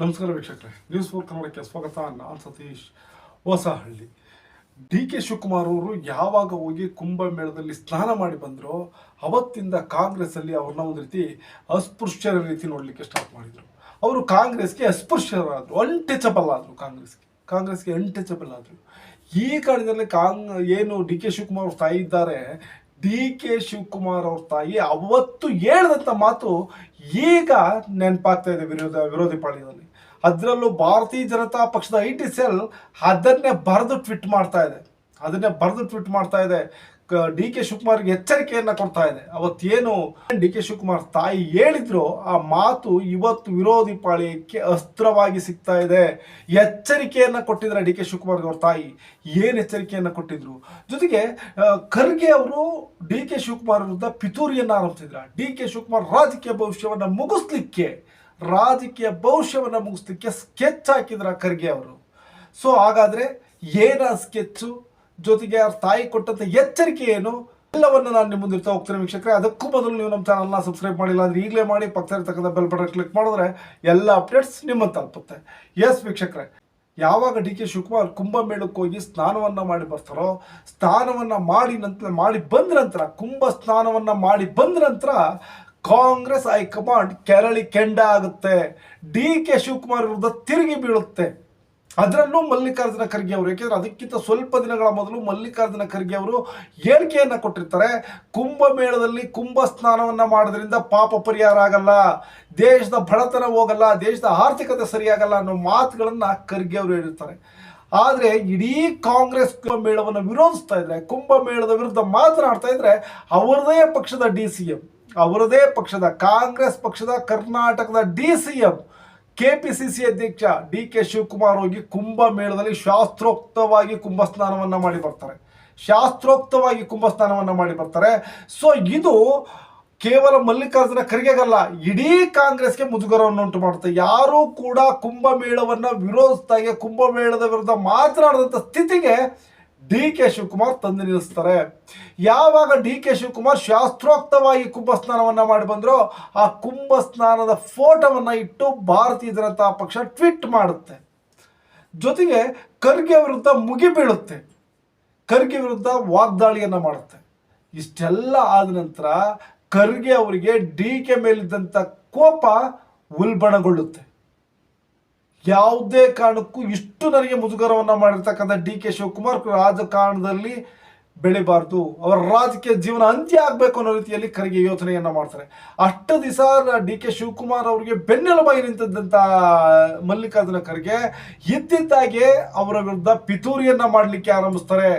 ನಮಸ್ಕಾರ ವೀಕ್ಷಕರೇ. News four ಕನ್ನಡಕ್ಕೆ ಸ್ವಾಗತ. ನಾನು ಸತೀಶ್ ಹೊಸಹಳ್ಳಿ. ಡಿ ಕೆ ಶಿವಕುಮಾರ್ ಅವರು ಯಾವಾಗ ಹೋಗಿ ಕುಂಭಮೇಳದಲ್ಲಿ ಸ್ನಾನ ಮಾಡಿ ಬಂದರೋ, ಅವತ್ತಿಂದ ಕಾಂಗ್ರೆಸ್ಸಲ್ಲಿ ಅವ್ರನ್ನ ಒಂದು ರೀತಿ ಅಸ್ಪೃಶ್ಯರ ರೀತಿ ನೋಡಲಿಕ್ಕೆ ಸ್ಟಾರ್ಟ್ ಮಾಡಿದರು. ಅವರು ಕಾಂಗ್ರೆಸ್ಗೆ ಅಸ್ಪೃಶ್ಯರಾದರು ಅನ್ಟಚಬಲ್ ಆದರು ಕಾಂಗ್ರೆಸ್ಗೆ. ಕಾಂಗ್ರೆಸ್ಗೆ ಅನ್ಟಚಬಲ್ ಆದರು. ಈ ಕಾರಣದಲ್ಲಿ ಕಾಂಗ್, ಏನು ಡಿ ಕೆ ಶಿವಕುಮಾರ್ ಅವ್ರ ತಾಯಿ ಇದ್ದಾರೆ ಡಿ ಕೆ ಶಿವಕುಮಾರ್ ಅವ್ರ ತಾಯಿ ಅವತ್ತು ಹೇಳಿದಂಥ ಮಾತು ಈಗ ನೆನಪಾಗ್ತಾ ಇದೆ ವಿರೋಧ, ವಿರೋಧಿ ಪಾಳ್ಯದಲ್ಲಿ ಅದರಲ್ಲೂ ಭಾರತೀಯ ಜನತಾ ಪಕ್ಷದ ಐ ಟಿ ಸೆಲ್ ಅದನ್ನೇ ಬರೆದು ಟ್ವಿಟ್ ಮಾಡ್ತಾ ಇದೆ. ಅದನ್ನೇ ಬರೆದು ಟ್ವಿಟ್ ಮಾಡ್ತಾ ಇದೆ. ಡಿ ಕೆ ಶಿವಕುಮಾರ್ಗೆ ಎಚ್ಚರಿಕೆಯನ್ನ ಕೊಡ್ತಾ ಇದೆ. ಅವತ್ತೇನು ಡಿ ಕೆ ಶಿವಕುಮಾರ್ ತಾಯಿ ಹೇಳಿದ್ರು ಆ ಮಾತು ಇವತ್ತು ವಿರೋಧಿ ಪಾಳ್ಯಕ್ಕೆ ಅಸ್ತ್ರವಾಗಿ ಸಿಗ್ತಾ ಇದೆ. ಎಚ್ಚರಿಕೆಯನ್ನ ಕೊಟ್ಟಿದ್ರೆ ಡಿ ಕೆ ಶಿವಕುಮಾರ್ ಅವ್ರ ತಾಯಿ. ಏನ್ ಎಚ್ಚರಿಕೆಯನ್ನ ಕೊಟ್ಟಿದ್ರು? ಜೊತೆಗೆ ಖರ್ಗೆ ಅವರು ಡಿ ಕೆ ಶಿವಕುಮಾರ್ ವಿರುದ್ಧ ಪಿತೂರಿಯನ್ನ ಆರಂಭಿಸಿದ್ರ. ಡಿ ಕೆ ಶಿವಕುಮಾರ್ ರಾಜಕೀಯ ಭವಿಷ್ಯವನ್ನ ಮುಗಿಸ್ಲಿಕ್ಕೆ ರಾಜಕೀಯ ಭವಿಷ್ಯವನ್ನು ಮುಗಿಸ್ಲಿಕ್ಕೆ ಸ್ಕೆಚ್ ಹಾಕಿದ್ರ ಖರ್ಗೆ ಅವರು. ಸೊ ಹಾಗಾದ್ರೆ ಏನ ಸ್ಕೆಚ್ಚು ಜೊತೆಗೆ ಅವ್ರ ತಾಯಿ ಕೊಟ್ಟಂತ ಎಚ್ಚರಿಕೆ ಏನು? ಎಲ್ಲವನ್ನು ನಾನು ನಿಮ್ಮ ಮುಂದಿರ್ತಾ ಹೋಗ್ತೀನಿ ವೀಕ್ಷಕರೇ. ಅದಕ್ಕೂ ಮೊದಲು ನೀವು ನಮ್ಮ ಚಾನಲ್ನ ಸಬ್ಸ್ಕ್ರೈಬ್ ಮಾಡಿಲ್ಲ ಅಂದ್ರೆ ಈಗಲೇ ಮಾಡಿ ಪಕ್ಕದಲ್ಲಿರ್ತಕ್ಕಂಥ ಬೆಲ್ ಬಟನ್ ಕ್ಲಿಕ್ ಮಾಡಿದ್ರೆ ಎಲ್ಲ ಅಪ್ಡೇಟ್ಸ್ ನಿಮ್ಮ ತಲುಪುತ್ತೆ. ಎಸ್ ವೀಕ್ಷಕರೇ. ಯಾವಾಗ ಡಿ ಕೆ ಶಿವಕುಮಾರ್ ಕುಂಭಮೇಳಕ್ಕೆ ಹೋಗಿ ಸ್ನಾನವನ್ನ ಮಾಡಿ ಬರ್ತಾರೋ, ಸ್ನಾನವನ್ನ ಮಾಡಿ ನಂತರ, ಮಾಡಿ ಬಂದ ನಂತರ, ಕುಂಭ ಸ್ನಾನವನ್ನ ಮಾಡಿ ಬಂದ ನಂತರ ಕಾಂಗ್ರೆಸ್ ಹೈಕಮಾಂಡ್ ಕೆರಳಿ ಕೆಂಡ ಆಗುತ್ತೆ. ಡಿ ಕೆ ಶಿವಕುಮಾರ್ ವಿರುದ್ಧ ತಿರುಗಿ ಬೀಳುತ್ತೆ. ಅದರಲ್ಲೂ ಮಲ್ಲಿಕಾರ್ಜುನ ಖರ್ಗೆ ಅವರು, ಯಾಕೆಂದ್ರೆ ಅದಕ್ಕಿಂತ ಸ್ವಲ್ಪ ದಿನಗಳ ಮೊದಲು ಮಲ್ಲಿಕಾರ್ಜುನ ಖರ್ಗೆ ಅವರು ಹೇಳಿಕೆಯನ್ನ ಕೊಟ್ಟಿರ್ತಾರೆ. ಕುಂಭಮೇಳದಲ್ಲಿ ಕುಂಭ ಸ್ನಾನವನ್ನ ಮಾಡೋದ್ರಿಂದ ಪಾಪ ಪರಿಹಾರ ಆಗಲ್ಲ. ದೇಶದ ಬಡತನ ಹೋಗಲ್ಲ, ದೇಶದ ಆರ್ಥಿಕತೆ ಸರಿಯಾಗಲ್ಲ ಅನ್ನೋ ಮಾತುಗಳನ್ನು ಖರ್ಗೆ ಅವರು ಹೇಳಿರ್ತಾರೆ. ಆದರೆ ಇಡೀ ಕಾಂಗ್ರೆಸ್ ಕುಂಭಮೇಳವನ್ನು ವಿರೋಧಿಸ್ತಾ ಇದ್ರೆ ಕುಂಭಮೇಳದ ವಿರುದ್ಧ ಮಾತನಾಡ್ತಾ ಇದ್ರೆ ಅವರದೇ ಪಕ್ಷದ ಡಿ ಸಿ ಎಂ. ಅವರದೇ ಪಕ್ಷದ ಕಾಂಗ್ರೆಸ್ ಪಕ್ಷದ ಕರ್ನಾಟಕದ ಡಿ ಸಿ ಎಂ ಸಿ ಅಧ್ಯಕ್ಷ ಡಿ ಕೆ ಶಿವಕುಮಾರ್ ಹೋಗಿ ಕುಂಭಮೇಳದಲ್ಲಿ ಶಾಸ್ತ್ರೋಕ್ತವಾಗಿ ಕುಂಭ ಸ್ನಾನವನ್ನ ಮಾಡಿ ಬರ್ತಾರೆ. ಶಾಸ್ತ್ರೋಕ್ತವಾಗಿ ಕುಂಭ ಸ್ನಾನವನ್ನ ಮಾಡಿ ಬರ್ತಾರೆ. ಸೊ ಇದು ಕೇವಲ ಮಲ್ಲಿಕಾರ್ಜುನ ಖರ್ಗೆಗಲ್ಲ, ಇಡೀ ಕಾಂಗ್ರೆಸ್ಗೆ ಮುಜುಗರವನ್ನು ಉಂಟು ಮಾಡುತ್ತೆ. ಯಾರೂ ಕೂಡ ಕುಂಭಮೇಳವನ್ನು ವಿರೋಧಿಸ್ತಾಗೆ ಕುಂಭಮೇಳದ ವಿರುದ್ಧ ಮಾತನಾಡದಂಥ ಸ್ಥಿತಿಗೆ ಡಿ ಕೆ ಶಿವಕುಮಾರ್ ತಂದು ನಿಲ್ಲಿಸ್ತಾರೆ. ಯಾವಾಗ ಡಿ ಕೆ ಶಿವಕುಮಾರ್ ಶಾಸ್ತ್ರೋಕ್ತವಾಗಿ ಕುಂಭ ಸ್ನಾನವನ್ನ ಮಾಡಿ ಬಂದರೋ ಆ ಕುಂಭ ಸ್ನಾನದ ಫೋಟೋವನ್ನ ಇಟ್ಟು ಭಾರತೀಯ ಜನತಾ ಪಕ್ಷ ಟ್ವೀಟ್ ಮಾಡುತ್ತೆ. ಜೊತೆಗೆ ಖರ್ಗೆ ವಿರುದ್ಧ ಮುಗಿ ಬೀಳುತ್ತೆ. ಖರ್ಗೆ ವಿರುದ್ಧ ವಾಗ್ದಾಳಿಯನ್ನ ಮಾಡುತ್ತೆ. ಇಷ್ಟೆಲ್ಲ ಆದ ನಂತರ ಖರ್ಗೆ ಅವರಿಗೆ ಡಿ ಕೆ ಮೇಲಿದ್ದಂಥ ಕೋಪ ಉಲ್ಬಣಗೊಳ್ಳುತ್ತೆ. ಯಾವುದೇ ಕಾರಣಕ್ಕೂ ಇಷ್ಟು ನನಗೆ ಮುಜುಗರವನ್ನ ಮಾಡಿರ್ತಕ್ಕಂಥ ಡಿ ಕೆ ಶಿವಕುಮಾರ್ ರಾಜಕಾರಣದಲ್ಲಿ ಬೆಳಿಬಾರ್ದು. ಅವರ ರಾಜಕೀಯ ಜೀವನ ಅಂತ್ಯ ಆಗಬೇಕು ಅನ್ನೋ ರೀತಿಯಲ್ಲಿ ಖರ್ಗೆ ಯೋಚನೆಯನ್ನ ಮಾಡ್ತಾರೆ. ಅಷ್ಟು ದಿವಸ ಡಿ ಕೆ ಶಿವಕುಮಾರ್ ಅವರಿಗೆ ಬೆನ್ನೆಲುಬಾಗಿ ನಿಂತಿದ್ದಂಥ ಮಲ್ಲಿಕಾರ್ಜುನ ಖರ್ಗೆ ಇದ್ದಿದ್ದಾಗೆ ಅವರ ವಿರುದ್ಧ ಪಿತೂರಿಯನ್ನ ಮಾಡಲಿಕ್ಕೆ ಆರಂಭಿಸ್ತಾರೆ.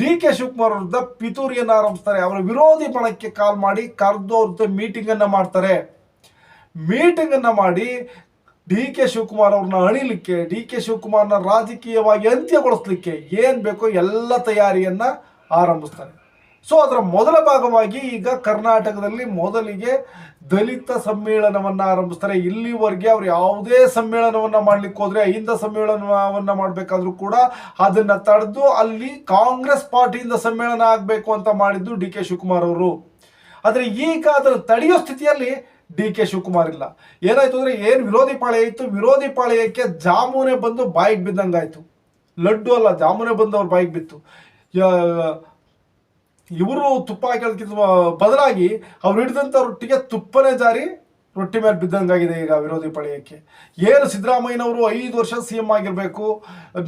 ಡಿ ಕೆ ಶಿವಕುಮಾರ್ ವಿರುದ್ಧ ಪಿತೂರಿಯನ್ನ ಆರಂಭಿಸ್ತಾರೆ. ಅವರ ವಿರೋಧಿ ಬಣಕ್ಕೆ ಕಾಲ್ ಮಾಡಿ ಕರೆದು ಅವ್ರ ಜೊತೆ ಮೀಟಿಂಗ್ ಅನ್ನ ಮಾಡ್ತಾರೆ. ಮೀಟಿಂಗನ್ನು ಮಾಡಿ ಡಿ ಕೆ ಶಿವಕುಮಾರ್ ಅವ್ರನ್ನ ಅಣಿಲಿಕ್ಕೆ ಡಿ ಕೆ ಶಿವಕುಮಾರ್ನ ರಾಜಕೀಯವಾಗಿ ಅಂತ್ಯಗೊಳಿಸ್ಲಿಕ್ಕೆ ಏನು ಬೇಕೋ ಎಲ್ಲ ತಯಾರಿಯನ್ನು ಆರಂಭಿಸ್ತಾರೆ. ಸೊ ಅದರ ಮೊದಲ ಭಾಗವಾಗಿ ಈಗ ಕರ್ನಾಟಕದಲ್ಲಿ ಮೊದಲಿಗೆ ದಲಿತ ಸಮ್ಮೇಳನವನ್ನು ಆರಂಭಿಸ್ತಾರೆ. ಇಲ್ಲಿವರೆಗೆ ಅವ್ರು ಯಾವುದೇ ಸಮ್ಮೇಳನವನ್ನ ಮಾಡ್ಲಿಕ್ಕೆ ಹೋದರೆ, ಅಹಿಂದ ಸಮ್ಮೇಳನವನ್ನ ಮಾಡಬೇಕಾದ್ರೂ ಕೂಡ ಅದನ್ನ ತಡೆದು ಅಲ್ಲಿ ಕಾಂಗ್ರೆಸ್ ಪಾರ್ಟಿಯಿಂದ ಸಮ್ಮೇಳನ ಆಗಬೇಕು ಅಂತ ಮಾಡಿದ್ದು ಡಿ ಕೆ ಶಿವಕುಮಾರ್ ಅವರು. ಆದರೆ ಈಗ ಅದನ್ನು ತಡೆಯೋ ಸ್ಥಿತಿಯಲ್ಲಿ ಡಿ ಕೆ ಶಿವಕುಮಾರ್ ಇಲ್ಲ. ಏನಾಯ್ತು ಅಂದ್ರೆ ಏನು ವಿರೋಧಿ ಪಾಳ್ಯ ಇತ್ತು? ವಿರೋಧಿ ಪಾಳ್ಯಕ್ಕೆ ಜಾಮೂನೆ ಬಂದು ಬಾಯಿಗೆ ಬಿದ್ದಂಗಾಯ್ತು ಲಡ್ಡು ಅಲ್ಲ, ಜಾಮೂನೆ ಬಂದು ಅವ್ರ ಬಾಯಿಗೆ ಬಿತ್ತು. ಇವರು ತುಪ್ಪ ಹಾಕೋದಕ್ಕಿಂತ ಬದಲಾಗಿ ಅವ್ರು ಹಿಡಿದಂಥ ರೊಟ್ಟಿಗೆ ತುಪ್ಪನೇ ಜಾರಿ ರೊಟ್ಟಿ ಮೇಲೆ ಬಿದ್ದಂಗಾಗಿದೆ ಈಗ ವಿರೋಧಿ ಪಾಳ್ಯಕ್ಕೆ. ಏನು ಸಿದ್ದರಾಮಯ್ಯನವರು ಐದು ವರ್ಷ ಸಿ ಎಂ ಆಗಿರಬೇಕು.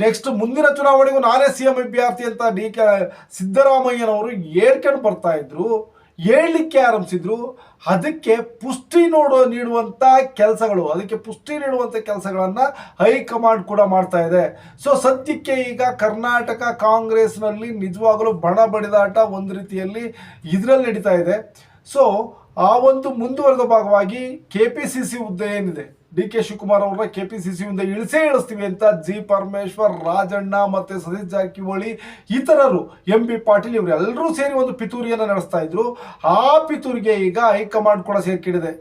ನೆಕ್ಸ್ಟ್ ಮುಂದಿನ ಚುನಾವಣೆಗೂ ನಾನೇ ಸಿ ಎಂ ಅಭ್ಯರ್ಥಿ ಅಂತ ಡಿ ಕೆ, ಸಿದ್ದರಾಮಯ್ಯನವರು ಹೇಳ್ಕೊಂಡು ಬರ್ತಾ ಇದ್ರು. ಹೇಳಲಿಕ್ಕೆ ಆರಂಭಿಸಿದ್ರು. ಅದಕ್ಕೆ ಪುಷ್ಟಿ ನೋಡೋ ನೀಡುವಂಥ ಕೆಲಸಗಳು, ಅದಕ್ಕೆ ಪುಷ್ಟಿ ನೀಡುವಂಥ ಕೆಲಸಗಳನ್ನ ಹೈಕಮಾಂಡ್ ಕೂಡ ಮಾಡ್ತಾ ಇದೆ. ಸೊ ಸದ್ಯಕ್ಕೆ ಈಗ ಕರ್ನಾಟಕ ಕಾಂಗ್ರೆಸ್ನಲ್ಲಿ ನಿಜವಾಗಲೂ ಬಣ ಬಡಿದಾಟ ಒಂದು ರೀತಿಯಲ್ಲಿ ಇದರಲ್ಲಿ ನಡೀತಾ ಇದೆ. ಸೊ ಆ ಒಂದು ಮುಂದುವರೆದ ಭಾಗವಾಗಿ ಕೆ ಪಿ ಸಿ ಸಿ ಹುದ್ದೆ ಏನಿದೆ? ಡಿ ಕೆ ಶಿವಕುಮಾರ್ ಅವರ ಕೆ ಪಿ ಸಿ ಸಿಯಿಂದ ಇಳಿಸೇ ಇಳಿಸ್ತೀವಿ ಅಂತ ಜಿ ಪರಮೇಶ್ವರ್, ರಾಜಣ್ಣ ಮತ್ತೆ ಸತೀಶ್ ಜಾರಕಿಹೊಳಿ ಇತರರು, ಎಂ ಬಿ ಪಾಟೀಲ್ ಇವರೆಲ್ಲರೂ ಸೇರಿ ಒಂದು ಪಿತೂರಿಯನ್ನು ನಡೆಸ್ತಾ ಇದ್ರು. ಆ ಪಿತೂರಿಗೆ ಈಗ ಹೈಕಮಾಂಡ್ ಕೂಡ ಸೇರ್ಕಿಡಿದೆ.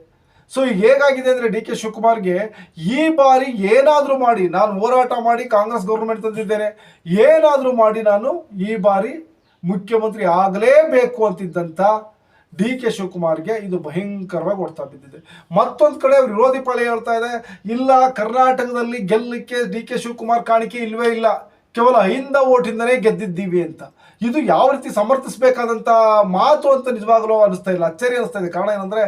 ಸೊ ಈಗ ಹೇಗಾಗಿದೆ ಅಂದ್ರೆ ಡಿ ಕೆ ಶಿವಕುಮಾರ್ಗೆ ಈ ಬಾರಿ ಏನಾದರೂ ಮಾಡಿ, ನಾನು ಹೋರಾಟ ಮಾಡಿ ಕಾಂಗ್ರೆಸ್ ಗೌರ್ಮೆಂಟ್ ತಂದಿದ್ದೇನೆ. ಏನಾದರೂ ಮಾಡಿ ನಾನು ಈ ಬಾರಿ ಮುಖ್ಯಮಂತ್ರಿ ಆಗಲೇಬೇಕು ಅಂತಿದ್ದಂಥ ಡಿ ಕೆ ಶಿವಕುಮಾರ್ಗೆ ಇದು ಭಯಂಕರವಾಗಿ ಹೊಡ್ತಾ ಬಿದ್ದಿದೆ. ಮತ್ತೊಂದು ಕಡೆ ವಿರೋಧಿ ಪಾಳೆ ಹೇಳ್ತಾ ಇದೆ ಇಲ್ಲ ಕರ್ನಾಟಕದಲ್ಲಿ ಗೆಲ್ಲಕ್ಕೆ ಡಿ ಕೆ ಶಿವಕುಮಾರ್ ಕಾಣಿಕೆ ಇಲ್ಲವೇ ಇಲ್ಲ. ಕೇವಲ ಐಂದ ಓಟಿಂದನೇ ಗೆದ್ದಿದ್ದೀವಿ ಅಂತ. ಇದು ಯಾವ ರೀತಿ ಸಮರ್ಥಿಸಬೇಕಾದಂಥ ಮಾತು ಅಂತ ನಿಜವಾಗ್ಲೂ ಅನಿಸ್ತಾ ಇಲ್ಲ. ಅಚ್ಚರಿ ಅನಿಸ್ತಾ ಇದೆ. ಕಾರಣ ಏನಂದರೆ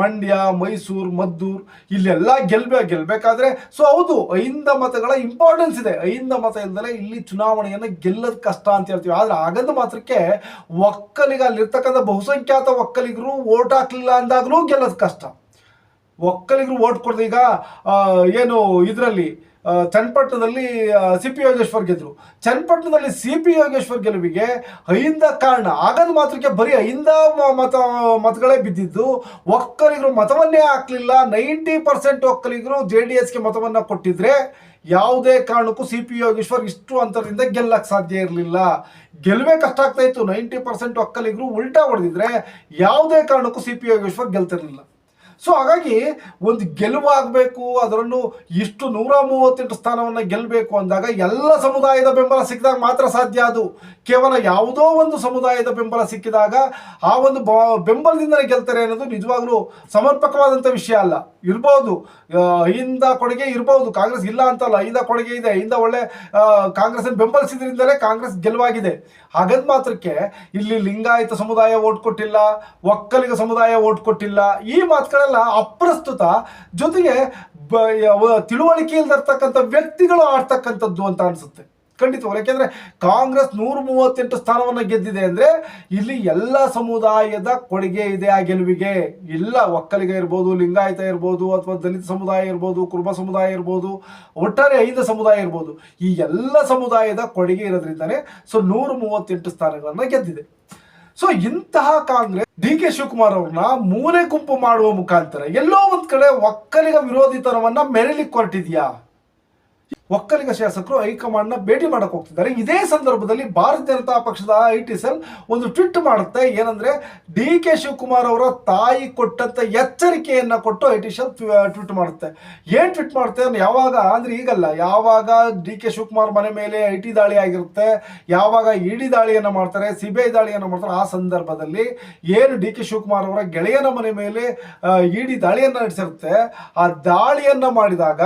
ಮಂಡ್ಯ, ಮೈಸೂರು, ಮದ್ದೂರು ಇಲ್ಲೆಲ್ಲ ಗೆಲ್ಬೇ ಗೆಲ್ಲಬೇಕಾದ್ರೆ ಸೊ ಹೌದು ಐಂದ ಮತಗಳ ಇಂಪಾರ್ಟೆನ್ಸ್ ಇದೆ. ಐಂದ ಮತ ಇಲ್ಲಿ ಚುನಾವಣೆಯನ್ನು ಗೆಲ್ಲೋದು ಕಷ್ಟ ಅಂತ ಹೇಳ್ತೀವಿ. ಆದರೆ ಆಗದ ಮಾತ್ರಕ್ಕೆ ಒಕ್ಕಲಿಗ, ಅಲ್ಲಿರ್ತಕ್ಕಂಥ ಬಹುಸಂಖ್ಯಾತ ಒಕ್ಕಲಿಗರು ಓಟ್ ಹಾಕ್ಲಿಲ್ಲ ಅಂದಾಗಲೂ ಗೆಲ್ಲೋದು ಕಷ್ಟ. ಒಕ್ಕಲಿಗರು ಓಟ್ ಕೊಡ್ದು ಈಗ ಏನು ಇದರಲ್ಲಿ ಚನ್ನಪಟ್ಟಣದಲ್ಲಿ ಸಿ ಪಿ ಯೋಗೇಶ್ವರ್ ಗೆದ್ರು. ಚನ್ನಪಟ್ಟಣದಲ್ಲಿ ಸಿ ಪಿ ಯೋಗೇಶ್ವರ್ ಗೆಲುವಿಗೆ ಅಹಿಂದ ಕಾರಣ. ಆಗದ ಮಾತ್ರಕ್ಕೆ ಬರೀ ಅಹಿಂದ ಮತ, ಮತಗಳೇ ಬಿದ್ದಿದ್ದು, ಒಕ್ಕಲಿಗರು ಮತವನ್ನೇ ಹಾಕಲಿಲ್ಲ. ನೈಂಟಿ ಪರ್ಸೆಂಟ್ ಒಕ್ಕಲಿಗರು ಜೆ ಡಿ ಎಸ್ಗೆ ಮತವನ್ನು ಕೊಟ್ಟಿದ್ರೆ ಯಾವುದೇ ಕಾರಣಕ್ಕೂ ಸಿ ಪಿ ಯೋಗೇಶ್ವರ್ ಇಷ್ಟು ಅಂತರದಿಂದ ಗೆಲ್ಲಕ್ಕೆ ಸಾಧ್ಯ ಇರಲಿಲ್ಲ. ಗೆಲ್ಲುವೆ ಕಷ್ಟ ಆಗ್ತಾ ಇತ್ತು. ನೈಂಟಿ ಪರ್ಸೆಂಟ್ ಒಕ್ಕಲಿಗರು ಉಲ್ಟಾ ಹೊಡೆದಿದ್ರೆ ಯಾವುದೇ ಕಾರಣಕ್ಕೂ ಸಿ ಪಿ ಯೋಗೇಶ್ವರ್ ಗೆಲ್ತಿರ್ಲಿಲ್ಲ. ಸೊ ಹಾಗಾಗಿ ಒಂದು ಗೆಲುವಾಗಬೇಕು, ಅದರಲ್ಲೂ ಇಷ್ಟು ನೂರ ಮೂವತ್ತೆಂಟು ಸ್ಥಾನವನ್ನು ಗೆಲ್ಲಬೇಕು ಅಂದಾಗ ಎಲ್ಲ ಸಮುದಾಯದ ಬೆಂಬಲ ಸಿಕ್ಕಿದಾಗ ಮಾತ್ರ ಸಾಧ್ಯ ಅದು. ಕೇವಲ ಯಾವುದೋ ಒಂದು ಸಮುದಾಯದ ಬೆಂಬಲ ಸಿಕ್ಕಿದಾಗ ಆ ಒಂದು ಬೆಂಬಲದಿಂದಲೇ ಗೆಲ್ತಾರೆ ಅನ್ನೋದು ನಿಜವಾಗ್ಲೂ ಸಮರ್ಪಕವಾದಂಥ ವಿಷಯ ಅಲ್ಲ. ಇರ್ಬೋದು ಹಿಂದ ಐಯಿಂದ ಕೊಡುಗೆ ಇರ್ಬೋದು, ಕಾಂಗ್ರೆಸ್ ಇಲ್ಲ ಅಂತಲ್ಲ ಹಿಂದ ಕೊಡುಗೆ ಇದೆ ಹಿಂದ ಒಳ್ಳೆ ಕಾಂಗ್ರೆಸ್ ಬೆಂಬಲಿಸಿದ್ರಿಂದಲೇ ಕಾಂಗ್ರೆಸ್ ಗೆಲುವಾಗಿದೆ. ಹಾಗದ್ ಮಾತ್ರಕ್ಕೆ ಇಲ್ಲಿ ಲಿಂಗಾಯತ ಸಮುದಾಯ ಓಟ್ ಕೊಟ್ಟಿಲ್ಲ, ಒಕ್ಕಲಿಗ ಸಮುದಾಯ ಓಟ್ ಕೊಟ್ಟಿಲ್ಲ, ಈ ಮಾತುಗಳೆಲ್ಲ ಅಪ್ರಸ್ತುತ ಜೊತೆಗೆ ಬ- ಇರ್ತಕ್ಕಂಥ ವ್ಯಕ್ತಿಗಳು ಆಡ್ತಕ್ಕಂಥದ್ದು ಅಂತ ಅನ್ಸುತ್ತೆ. ಖಂಡಿತವಾಗ್ಲು. ಯಾಕೆಂದ್ರೆ ಕಾಂಗ್ರೆಸ್ ನೂರ ಮೂವತ್ತೆಂಟು ಸ್ಥಾನವನ್ನು ಗೆದ್ದಿದೆ ಅಂದ್ರೆ ಇಲ್ಲಿ ಎಲ್ಲ ಸಮುದಾಯದ ಕೊಡುಗೆ ಇದೆ ಆ ಗೆಲುವಿಗೆ. ಇಲ್ಲ ಒಕ್ಕಲಿಗ ಇರ್ಬೋದು, ಲಿಂಗಾಯತ ಇರ್ಬೋದು, ಅಥವಾ ದಲಿತ ಸಮುದಾಯ ಇರ್ಬೋದು, ಕುರುಬ ಸಮುದಾಯ ಇರ್ಬೋದು, ಒಟ್ಟಾರೆ ಐದು ಸಮುದಾಯ ಇರ್ಬೋದು. ಈ ಎಲ್ಲ ಸಮುದಾಯದ ಕೊಡುಗೆ ಇರೋದ್ರಿಂದಾನೆ ಸೊ ನೂರ ಮೂವತ್ತೆಂಟು ಸ್ಥಾನಗಳನ್ನ ಗೆದ್ದಿದೆ. ಸೊ ಇಂತಹ ಕಾಂಗ್ರೆಸ್ ಡಿ ಕೆ ಶಿವಕುಮಾರ್ ಅವ್ರನ್ನ ಮೂಲೆ ಗುಂಪು ಮಾಡುವ ಮುಖಾಂತರ ಎಲ್ಲೋ ಒಂದ್ ಕಡೆ ಒಕ್ಕಲಿಗ ವಿರೋಧಿತನವನ್ನ ಮೆರಲಿಕ್ಕೆ ಹೊರಟಿದ್ಯಾ? ಒಕ್ಕಲಿಗ ಶಾಸಕರು ಹೈಕಮಾಂಡ್ನ ಭೇಟಿ ಮಾಡಕ್ಕೆ ಹೋಗ್ತಿದ್ದಾರೆ. ಇದೇ ಸಂದರ್ಭದಲ್ಲಿ ಭಾರತೀಯ ಜನತಾ ಪಕ್ಷದ ಐ ಟಿ ಸೆಲ್ ಒಂದು ಟ್ವಿಟ್ ಮಾಡುತ್ತೆ. ಏನಂದ್ರೆ, ಡಿ ಕೆ ಶಿವಕುಮಾರ್ ಅವರ ತಾಯಿ ಕೊಟ್ಟಂತ ಎಚ್ಚರಿಕೆಯನ್ನ ಕೊಟ್ಟು ಐ ಟಿ ಸೆಲ್ ಟ್ವಿಟ್ ಮಾಡುತ್ತೆ. ಏನ್ ಟ್ವಿಟ್ ಮಾಡುತ್ತೆ ಯಾವಾಗ, ಅಂದ್ರೆ ಈಗಲ್ಲ, ಯಾವಾಗ ಡಿ ಕೆ ಶಿವಕುಮಾರ್ ಮನೆ ಮೇಲೆ ಐ ಟಿ ದಾಳಿ ಆಗಿರುತ್ತೆ, ಯಾವಾಗ ಇಡಿ ದಾಳಿಯನ್ನ ಮಾಡ್ತಾರೆ ಸಿ ಬಿ ದಾಳಿಯನ್ನ ಮಾಡ್ತಾರೆ, ಆ ಸಂದರ್ಭದಲ್ಲಿ ಏನು ಡಿ ಕೆ ಶಿವಕುಮಾರ್ ಅವರ ಗೆಳೆಯನ ಮನೆ ಮೇಲೆ ಇಡಿ ದಾಳಿಯನ್ನ ನಡೆಸಿರುತ್ತೆ. ಆ ದಾಳಿಯನ್ನ ಮಾಡಿದಾಗ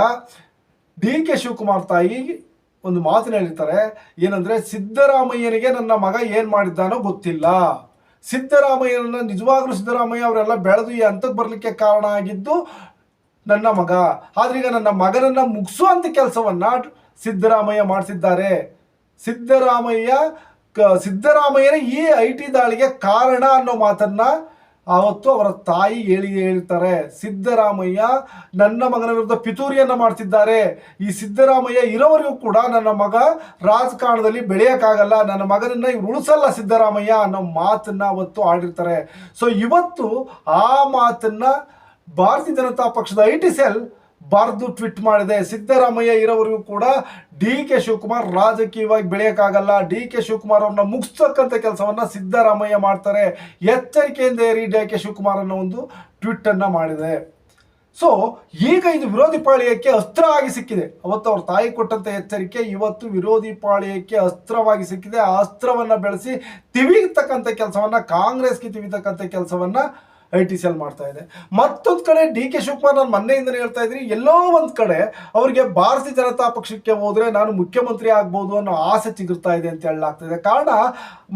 ಡಿ ಕೆ ಶಿವಕುಮಾರ್ ತಾಯಿ ಒಂದು ಮಾತನ್ನ ಹೇಳಿರ್ತಾರೆ ಏನಂದ್ರೆ, ಸಿದ್ದರಾಮಯ್ಯನಿಗೆ ನನ್ನ ಮಗ ಏನ್ ಮಾಡಿದ್ದಾನೋ ಗೊತ್ತಿಲ್ಲ. ಸಿದ್ದರಾಮಯ್ಯನ ನಿಜವಾಗ್ಲೂ ಸಿದ್ದರಾಮಯ್ಯ ಅವರೆಲ್ಲ ಬೆಳೆದು ಈ ಹಂತಕ್ಕೆ ಬರಲಿಕ್ಕೆ ಕಾರಣ ಆಗಿದ್ದು ನನ್ನ ಮಗ. ಆದ್ರೆ ಈಗ ನನ್ನ ಮಗನನ್ನ ಮುಗಿಸುವಂತ ಕೆಲಸವನ್ನ ಸಿದ್ದರಾಮಯ್ಯ ಮಾಡಿಸಿದ್ದಾರೆ. ಸಿದ್ದರಾಮಯ್ಯ ಸಿದ್ದರಾಮಯ್ಯನೇ ಈ ಐ ಟಿ ದಾಳಿಗೆ ಕಾರಣ ಅನ್ನೋ ಮಾತನ್ನ ಆವತ್ತು ಅವರ ತಾಯಿ ಹೇಳಿ ಹೇಳ್ತಾರೆ, ಸಿದ್ದರಾಮಯ್ಯ, ನನ್ನ ಮಗನ ವಿರುದ್ಧ ಪಿತೂರಿಯನ್ನು ಮಾಡ್ತಿದ್ದಾರೆ. ಈ ಸಿದ್ದರಾಮಯ್ಯ ಇರೋವರೆಗೂ ಕೂಡ ನನ್ನ ಮಗ ರಾಜಕಾರಣದಲ್ಲಿ ಬೆಳೆಯೋಕ್ಕಾಗಲ್ಲ. ನನ್ನ ಮಗನನ್ನ ಇವ್ರು ಉಳಿಸಲ್ಲ ಸಿದ್ದರಾಮಯ್ಯ ಅನ್ನೋ ಮಾತನ್ನ ಅವತ್ತು ಆಡಿರ್ತಾರೆ ಸೊ ಇವತ್ತು ಆ ಮಾತನ್ನ ಭಾರತೀಯ ಜನತಾ ಪಕ್ಷದ ಐ ಟಿ ಸೆಲ್ ಬರೆದು ಟ್ವಿಟ್ ಮಾಡಿದೆ. ಸಿದ್ದರಾಮಯ್ಯ ಇರೋವರೆಗೂ ಕೂಡ ಡಿ ಕೆ ಶಿವಕುಮಾರ್ ರಾಜಕೀಯವಾಗಿ ಬೆಳೆಯೋಕ್ಕಾಗಲ್ಲ. ಡಿ ಕೆ ಶಿವಕುಮಾರ್ ಅವ್ರನ್ನ ಮುಗಿಸ್ತಕ್ಕಂಥ ಕೆಲಸವನ್ನ ಸಿದ್ದರಾಮಯ್ಯ ಮಾಡ್ತಾರೆ. ಎಚ್ಚರಿಕೆಯಿಂದ ಏರಿ ಡಿ ಕೆ ಶಿವಕುಮಾರ್ ಅನ್ನೋ ಒಂದು ಟ್ವಿಟ್ಟನ್ನು ಮಾಡಿದೆ. ಸೊ ಈಗ ಇದು ವಿರೋಧಿ ಪಾಳ್ಯಕ್ಕೆ ಅಸ್ತ್ರ ಆಗಿ ಸಿಕ್ಕಿದೆ. ಅವತ್ತು ಅವ್ರ ತಾಯಿ ಕೊಟ್ಟಂತ ಎಚ್ಚರಿಕೆ ಇವತ್ತು ವಿರೋಧಿ ಪಾಳ್ಯಕ್ಕೆ ಅಸ್ತ್ರವಾಗಿ ಸಿಕ್ಕಿದೆ. ಆ ಅಸ್ತ್ರವನ್ನ ಬೆಳೆಸಿ ತಿವಿತಕ್ಕಂಥ ಕೆಲಸವನ್ನ, ಕಾಂಗ್ರೆಸ್ಗೆ ತಿವಿತಕ್ಕಂಥ ಕೆಲಸವನ್ನ ಐ ಟಿ ಸೆಲ್ ಮಾಡ್ತಾ ಇದೆ. ಮತ್ತೊಂದು ಕಡೆ ಡಿ ಕೆ ಶಿವಕುಮಾರ್ ನಾನು ಮೊನ್ನೆಯಿಂದಲೇ ಹೇಳ್ತಾ ಇದ್ದೀನಿ, ಎಲ್ಲೋ ಒಂದು ಕಡೆ ಅವರಿಗೆ ಭಾರತೀಯ ಜನತಾ ಪಕ್ಷಕ್ಕೆ ಹೋದರೆ ನಾನು ಮುಖ್ಯಮಂತ್ರಿ ಆಗ್ಬೋದು ಅನ್ನೋ ಆಸೆ ಚಿಗುರ್ತಾ ಇದೆ ಅಂತ ಹೇಳಲಾಗ್ತಿದೆ ಕಾರಣ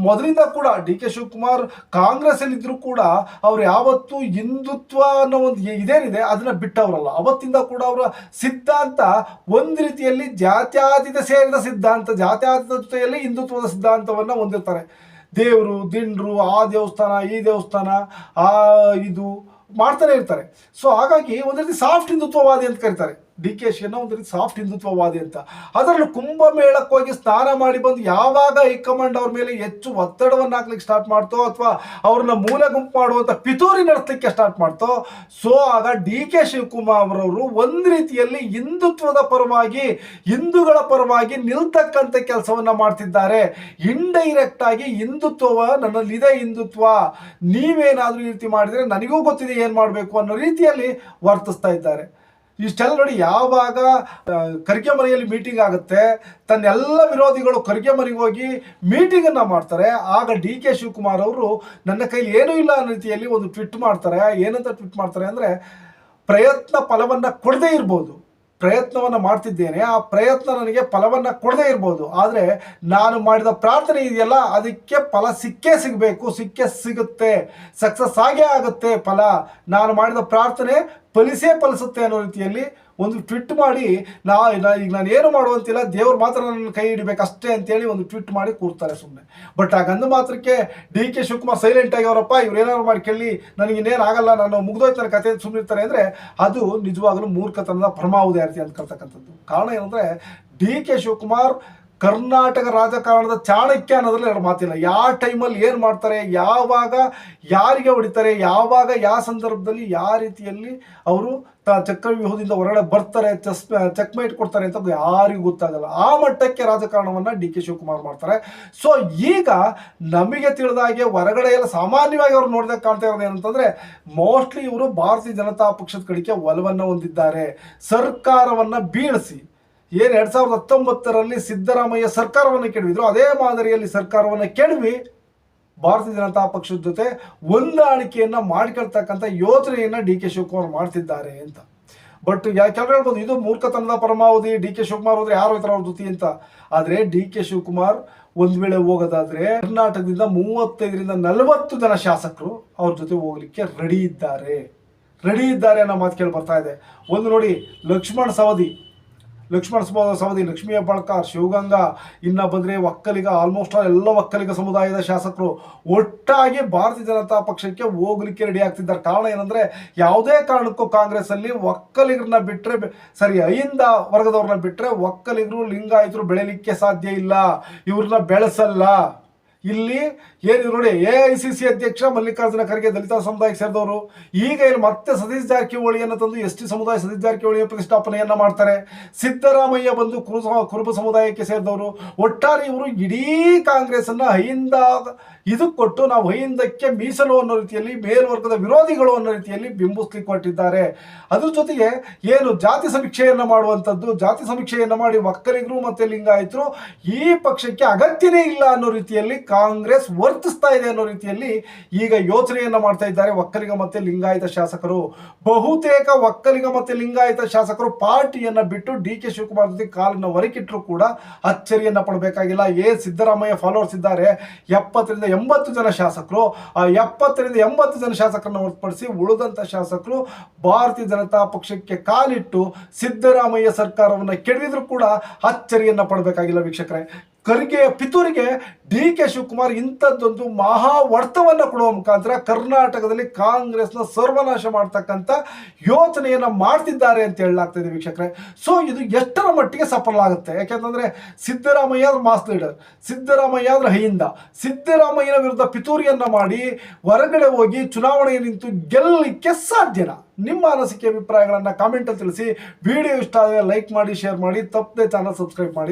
ಮೊದಲಿಂದ ಕೂಡ ಡಿ ಕೆ ಶಿವಕುಮಾರ್ ಕಾಂಗ್ರೆಸ್ ಇದ್ದರೂ ಕೂಡ ಅವ್ರು ಯಾವತ್ತೂ ಹಿಂದುತ್ವ ಅನ್ನೋ ಒಂದು ಇದೇನಿದೆ ಅದನ್ನ ಬಿಟ್ಟವರಲ್ಲ. ಅವತ್ತಿಂದ ಕೂಡ ಅವರ ಸಿದ್ಧಾಂತ ಒಂದು ರೀತಿಯಲ್ಲಿ ಜಾತ್ಯಾತೀತ ಸೇರಿದ ಸಿದ್ಧಾಂತ ಜಾತ್ಯಾತೀತ ಜೊತೆಯಲ್ಲಿ ಹಿಂದುತ್ವದ ಸಿದ್ಧಾಂತವನ್ನ ಹೊಂದಿರ್ತಾರೆ. ದೇವರು, ದಿಂಡ್ರು, ಆ ದೇವಸ್ಥಾನ, ಈ ದೇವಸ್ಥಾನ, ಆ ಇದು ಮಾಡ್ತಾನೆ ಇರ್ತಾರೆ. ಸೊ ಹಾಗಾಗಿ ಒಂದು ರೀತಿ ಸಾಫ್ಟ್ ಹಿಂದುತ್ವವಾದಿ ಅಂತ ಕರೀತಾರೆ. ಡಿ ಕೆ ಶಿಯನ್ನ ಒಂದು ರೀತಿ ಸಾಫ್ಟ್ ಹಿಂದುತ್ವವಾದಿ ಅಂತ. ಅದರಲ್ಲೂ ಕುಂಭಮೇಳಕ್ಕೆ ಹೋಗಿ ಸ್ನಾನ ಮಾಡಿ ಬಂದು ಯಾವಾಗ ಹೈಕಮಾಂಡ್ ಅವ್ರ ಮೇಲೆ ಹೆಚ್ಚು ಒತ್ತಡವನ್ನು ಹಾಕ್ಲಿಕ್ಕೆ ಸ್ಟಾರ್ಟ್ ಮಾಡ್ತೋ ಅಥವಾ ಅವ್ರನ್ನ ಮೂಲ ಗುಂಪು ಮಾಡುವಂತ ಪಿತೂರಿ ನಡೆಸಲಿಕ್ಕೆ ಸ್ಟಾರ್ಟ್ ಮಾಡ್ತೋ, ಸೊ ಆಗ ಡಿ ಕೆ ಶಿವಕುಮಾರ್ ಅವರು ಒಂದು ರೀತಿಯಲ್ಲಿ ಹಿಂದುತ್ವದ ಪರವಾಗಿ, ಹಿಂದೂಗಳ ಪರವಾಗಿ ನಿಲ್ತಕ್ಕಂಥ ಕೆಲಸವನ್ನು ಮಾಡ್ತಿದ್ದಾರೆ. ಇಂಡೈರೆಕ್ಟ್ ಆಗಿ ಹಿಂದುತ್ವ ನನ್ನಲ್ಲಿದೆ ಹಿಂದುತ್ವ. ನೀವೇನಾದರೂ ಈ ರೀತಿ ಮಾಡಿದ್ರೆ ನನಗೂ ಗೊತ್ತಿದೆ ಏನು ಮಾಡಬೇಕು ಅನ್ನೋ ರೀತಿಯಲ್ಲಿ ವರ್ತಿಸ್ತಾ ಇದ್ದಾರೆ. ಇಷ್ಟೆಲ್ಲ ನೋಡಿ ಯಾವಾಗ ಖರ್ಗೆ ಮನೆಯಲ್ಲಿ ಮೀಟಿಂಗ್ ಆಗುತ್ತೆ, ತನ್ನೆಲ್ಲ ವಿರೋಧಿಗಳು ಖರ್ಗೆ ಮನೆಗೆ ಹೋಗಿ ಮೀಟಿಂಗ್ ಅನ್ನ ಮಾಡ್ತಾರೆ. ಆಗ ಡಿ ಕೆ ಶಿವಕುಮಾರ್ ಅವರು ನನ್ನ ಕೈಲಿ ಏನೂ ಇಲ್ಲ ಅನ್ನೋ ರೀತಿಯಲ್ಲಿ ಒಂದು ಟ್ವಿಟ್ ಮಾಡ್ತಾರೆ. ಏನಂತ ಟ್ವಿಟ್ ಮಾಡ್ತಾರೆ ಅಂದ್ರೆ, ಪ್ರಯತ್ನ ಫಲವನ್ನ ಕೊಡದೇ ಇರ್ಬೋದು. ಪ್ರಯತ್ನವನ್ನ ಮಾಡ್ತಿದ್ದೇನೆ, ಆ ಪ್ರಯತ್ನ ನನಗೆ ಫಲವನ್ನ ಕೊಡದೇ ಇರ್ಬೋದು. ಆದರೆ ನಾನು ಮಾಡಿದ ಪ್ರಾರ್ಥನೆ ಇದೆಯಲ್ಲ, ಅದಕ್ಕೆ ಫಲ ಸಿಕ್ಕೇ ಸಿಗಬೇಕು, ಸಿಕ್ಕೇ ಸಿಗುತ್ತೆ, ಸಕ್ಸಸ್ ಆಗೇ ಆಗುತ್ತೆ ಫಲ. ನಾನು ಮಾಡಿದ ಪ್ರಾರ್ಥನೆ ಫಲಿಸೇ ಫಲಿಸುತ್ತೆ ಅನ್ನೋ ರೀತಿಯಲ್ಲಿ ಒಂದು ಟ್ವಿಟ್ ಮಾಡಿ, ನಾ ಈಗ ನಾನು ಏನು ಮಾಡುವಂತಿಲ್ಲ ದೇವ್ರು ಮಾತ್ರ ನನ್ನ ಕೈ ಹಿಡಿಬೇಕು ಅಷ್ಟೇ ಅಂತೇಳಿ ಒಂದು ಟ್ವಿಟ್ ಮಾಡಿ ಕೂರ್ತಾರೆ ಸುಮ್ಮನೆ ಬಟ್ ಆ ಗಂಧ ಮಾತ್ರಕ್ಕೆ ಡಿ ಕೆ ಶಿವಕುಮಾರ್ ಸೈಲೆಂಟ್ ಆಗಿ ಅವರಪ್ಪ, ಇವ್ರು ಏನಾದ್ರು ಮಾಡಿ ಕೇಳಿ, ನನಗೆ ಇನ್ನೇನು ಆಗಲ್ಲ, ನಾನು ಮುಗ್ದೋಯ್ತಾರೆ ಕತೆ ಸುಮ್ಮನಿರ್ತಾರೆ ಅಂದರೆ ಅದು ನಿಜವಾಗಲೂ ಮೂರ್ಖತನದ ಪರಮಾವಧಿ ಅಂತ ಅಂತಕ್ಕಂಥದ್ದು ಕಾರಣ ಏನಂದರೆ ಡಿ ಕೆ ಶಿವಕುಮಾರ್ ಕರ್ನಾಟಕ ರಾಜಕಾರಣದ ಚಾಣಕ್ಯ ಅನ್ನೋದ್ರಲ್ಲಿ ಎರಡು ಮಾತಿಲ್ಲ. ಯಾವ ಟೈಮಲ್ಲಿ ಏನು ಮಾಡ್ತಾರೆ, ಯಾವಾಗ ಯಾರಿಗೆ ಹೊಡಿತಾರೆ, ಯಾವಾಗ ಯಾವ ಸಂದರ್ಭದಲ್ಲಿ ಯಾವ ರೀತಿಯಲ್ಲಿ ಅವರು ತ ಚಕ್ರವ್ಯೂಹದಿಂದ ಹೊರಗಡೆ ಬರ್ತಾರೆ, ಚೆಸ್ ಚೆಕ್ಮೇಟ್ ಕೊಡ್ತಾರೆ ಅಂತ ಯಾರಿಗೂ ಗೊತ್ತಾಗಲ್ಲ. ಆ ಮಟ್ಟಕ್ಕೆ ರಾಜಕಾರಣವನ್ನು ಡಿ ಕೆ ಶಿವಕುಮಾರ್ ಮಾಡ್ತಾರೆ. ಸೊ, ಈಗ ನಮಗೆ ತಿಳಿದಾಗೆ ಹೊರಗಡೆ ಎಲ್ಲ ಸಾಮಾನ್ಯವಾಗಿ ಅವ್ರು ನೋಡಿದಾಗ ಕಾಣ್ತಾ ಇರೋದು ಏನಂತಂದರೆ, ಮೋಸ್ಟ್ಲಿ ಇವರು ಭಾರತೀಯ ಜನತಾ ಪಕ್ಷದ ಕಡೆಗೆ ಒಲವನ್ನು ಹೊಂದಿದ್ದಾರೆ. ಸರ್ಕಾರವನ್ನು ಬೀಳಿಸಿ. ಏನು ಎರಡ್ ಸಾವಿರದ ಹತ್ತೊಂಬತ್ತರಲ್ಲಿ ಸಿದ್ದರಾಮಯ್ಯ ಸರ್ಕಾರವನ್ನು ಕೆಡವಿದ್ರು, ಅದೇ ಮಾದರಿಯಲ್ಲಿ ಸರ್ಕಾರವನ್ನು ಕೆಡವಿ ಭಾರತೀಯ ಜನತಾ ಪಕ್ಷದ ಜೊತೆ ಹೊಂದಾಣಿಕೆಯನ್ನು ಮಾಡಿಕೊಳ್ತಕ್ಕಂಥ ಯೋಚನೆಯನ್ನು ಡಿ ಕೆ ಶಿವಕುಮಾರ್ ಮಾಡ್ತಿದ್ದಾರೆ ಅಂತ. ಬಟ್ ಯಾಕೆ ಕೆಲವರು ಹೇಳ್ಬೋದು, ಇದು ಮೂರ್ಖತನದ ಪರಮಾವಧಿ. ಡಿ ಕೆ ಶಿವಕುಮಾರ್ ಹೋದ್ರೆ ಯಾರು ಹೋಗ್ತಾರೆ ಅವ್ರ ಜೊತೆ ಅಂತ. ಆದ್ರೆ ಡಿ ಕೆ ಶಿವಕುಮಾರ್ ಒಂದ್ ವೇಳೆ ಹೋಗೋದಾದ್ರೆ ಕರ್ನಾಟಕದಿಂದ ಮೂವತ್ತೈದರಿಂದ ನಲವತ್ತು ಜನ ಶಾಸಕರು ಅವ್ರ ಜೊತೆ ಹೋಗ್ಲಿಕ್ಕೆ ರೆಡಿ ಇದ್ದಾರೆ. ರೆಡಿ ಇದ್ದಾರೆ ಅನ್ನೋ ಮಾತು ಕೇಳಿ ಬರ್ತಾ ಇದೆ. ಒಂದು ನೋಡಿ, ಲಕ್ಷ್ಮಣ್ ಸವದಿ ಲಕ್ಷ್ಮಣ ಸವದಿ ಲಕ್ಷ್ಮೀ ಹೆಬ್ಬಾಳ್ಕರ್, ಶಿವಗಂಗಾ, ಇನ್ನ ಬಂದರೆ ಒಕ್ಕಲಿಗ ಆಲ್ಮೋಸ್ಟ್ ಆಲ್ ಎಲ್ಲ ಒಕ್ಕಲಿಗ ಸಮುದಾಯದ ಶಾಸಕರು ಒಟ್ಟಾಗಿ ಭಾರತೀಯ ಜನತಾ ಪಕ್ಷಕ್ಕೆ ಹೋಗ್ಲಿಕ್ಕೆ ರೆಡಿ ಆಗ್ತಿದ್ದಾರೆ. ಕಾರಣ ಏನಂದರೆ ಯಾವುದೇ ಕಾರಣಕ್ಕೂ ಕಾಂಗ್ರೆಸ್ಸಲ್ಲಿ ಒಕ್ಕಲಿಗರನ್ನ ಬಿಟ್ಟರೆ ಸರಿ, ಅಹಿಂದ ವರ್ಗದವ್ರನ್ನ ಬಿಟ್ಟರೆ ಒಕ್ಕಲಿಗರು, ಲಿಂಗಾಯತರು ಬೆಳೆಯಲಿಕ್ಕೆ ಸಾಧ್ಯ ಇಲ್ಲ. ಇವ್ರನ್ನ ಬೆಳೆಸಲ್ಲ. ಇಲ್ಲಿ ಏನಿದೆ ನೋಡಿ ಎ ಐ ಸಿ ಸಿ ಅಧ್ಯಕ್ಷ ಮಲ್ಲಿಕಾರ್ಜುನ ಖರ್ಗೆ, ದಲಿತ ಸಮುದಾಯಕ್ಕೆ ಸೇರಿದವರು. ಈಗ ಇಲ್ಲಿ ಮತ್ತೆ ಸತೀಶ್ ಜಾರಕಿಹೊಳಿಯನ್ನು ತಂದು ಎಸ್ ಟಿ ಸಮುದಾಯ ಸತೀಶ್ ಜಾರಕಿಹೊಳಿಯ ಪ್ರತಿಷ್ಠಾಪನೆಯನ್ನ ಮಾಡ್ತಾರೆ. ಸಿದ್ದರಾಮಯ್ಯ ಬಂದು ಕುರು ಕುರುಬ ಸಮುದಾಯಕ್ಕೆ ಸೇರಿದವರು. ಒಟ್ಟಾರೆ ಇವರು ಇಡೀ ಕಾಂಗ್ರೆಸ್ ಅನ್ನ ಅಹಿಂದ, ಇದು ಕೊಟ್ಟು ನಾವು ಅಹಿಂದಕ್ಕೆ ಮೀಸಲು ಅನ್ನೋ ರೀತಿಯಲ್ಲಿ, ಮೇಲ್ವರ್ಗದ ವಿರೋಧಿಗಳು ಅನ್ನೋ ರೀತಿಯಲ್ಲಿ ಬಿಂಬಿಸ್ಲಿಕ್ಕೆ ಕೊಟ್ಟಿದ್ದಾರೆ. ಅದ್ರ ಜೊತೆಗೆ ಏನು ಜಾತಿ ಸಮೀಕ್ಷೆಯನ್ನ ಮಾಡುವಂಥದ್ದು, ಜಾತಿ ಸಮೀಕ್ಷೆಯನ್ನ ಮಾಡಿ ಒಕ್ಕಲಿಗರು ಮತ್ತೆ ಲಿಂಗಾಯಿತರು ಈ ಪಕ್ಷಕ್ಕೆ ಅಗತ್ಯನೇ ಇಲ್ಲ ಅನ್ನೋ ರೀತಿಯಲ್ಲಿ ಕಾಂಗ್ರೆಸ್ ವರ್ತಿಸ್ತಾ ಇದೆ ಅನ್ನೋ ರೀತಿಯಲ್ಲಿ ಈಗ ಯೋಚನೆಯನ್ನ ಮಾಡ್ತಾ ಇದ್ದಾರೆ ಒಕ್ಕಲಿಗ ಮತ್ತೆ ಲಿಂಗಾಯತ ಶಾಸಕರು. ಬಹುತೇಕ ಒಕ್ಕಲಿಗ ಮತ್ತೆ ಲಿಂಗಾಯತ ಶಾಸಕರು ಪಾರ್ಟಿಯನ್ನ ಬಿಟ್ಟು ಡಿ ಕೆ ಶಿವಕುಮಾರ್ ಜೊತೆ ಕಾಲನ್ನ ಹೊರಕಿಟ್ಟರು ಕೂಡ ಅಚ್ಚರಿಯನ್ನ ಪಡಬೇಕಾಗಿಲ್ಲ. ಎ ಸಿದ್ದರಾಮಯ್ಯ ಫಾಲೋವರ್ಸ್ ಇದ್ದಾರೆ. ಎಪ್ಪತ್ತರಿಂದ ಎಂಬತ್ತು ಜನ ಶಾಸಕರು. ಆ ಎಪ್ಪತ್ತರಿಂದ ಎಂಬತ್ತು ಜನ ಶಾಸಕರನ್ನ ಹೊರತುಪಡಿಸಿ ಉಳಿದಂತ ಶಾಸಕರು ಭಾರತೀಯ ಜನತಾ ಪಕ್ಷಕ್ಕೆ ಕಾಲಿಟ್ಟು ಸಿದ್ದರಾಮಯ್ಯ ಸರ್ಕಾರವನ್ನ ಕೆಡವಿದ್ರು ಕೂಡ ಅಚ್ಚರಿಯನ್ನ ಪಡಬೇಕಾಗಿಲ್ಲ ವೀಕ್ಷಕರೇ. ಖರ್ಗೆ ಪಿತೂರಿಗೆ ಡಿ ಕೆ ಶಿವಕುಮಾರ್ ಇಂಥದ್ದೊಂದು ಮಹಾ ವರ್ತವನ್ನು ಕೊಡುವ ಮುಖಾಂತರ ಕರ್ನಾಟಕದಲ್ಲಿ ಕಾಂಗ್ರೆಸ್ನ ಸರ್ವನಾಶ ಮಾಡ್ತಕ್ಕಂಥ ಯೋಚನೆಯನ್ನು ಮಾಡ್ತಿದ್ದಾರೆ ಅಂತ ಹೇಳಲಾಗ್ತದೆ ವೀಕ್ಷಕರೇ. ಸೊ ಇದು ಎಷ್ಟರ ಮಟ್ಟಿಗೆ ಸಫಲ ಆಗುತ್ತೆ? ಯಾಕೆಂತಂದರೆ ಸಿದ್ದರಾಮಯ್ಯ ಆದ್ರೆ ಮಾಸ್ ಲೀಡರ್ ಸಿದ್ದರಾಮಯ್ಯ ಆದ್ರೆ ಹೈಯಿಂದ ಸಿದ್ದರಾಮಯ್ಯನ ವಿರುದ್ಧ ಪಿತೂರಿಯನ್ನು ಮಾಡಿ ಹೊರಗಡೆ ಹೋಗಿ ಚುನಾವಣೆ ನಿಂತು ಗೆಲ್ಲಲಿಕ್ಕೆ ಸಾಧ್ಯನ? ನಿಮ್ಮ ಅನಿಸಿಕೆ ಅಭಿಪ್ರಾಯಗಳನ್ನು ಕಾಮೆಂಟಲ್ಲಿ ತಿಳಿಸಿ. ವಿಡಿಯೋ ಇಷ್ಟ ಆದರೆ ಲೈಕ್ ಮಾಡಿ ಶೇರ್ ಮಾಡಿ. ತಪ್ಪದೆ ಚಾನಲ್ ಸಬ್ಸ್ಕ್ರೈಬ್ ಮಾಡಿ.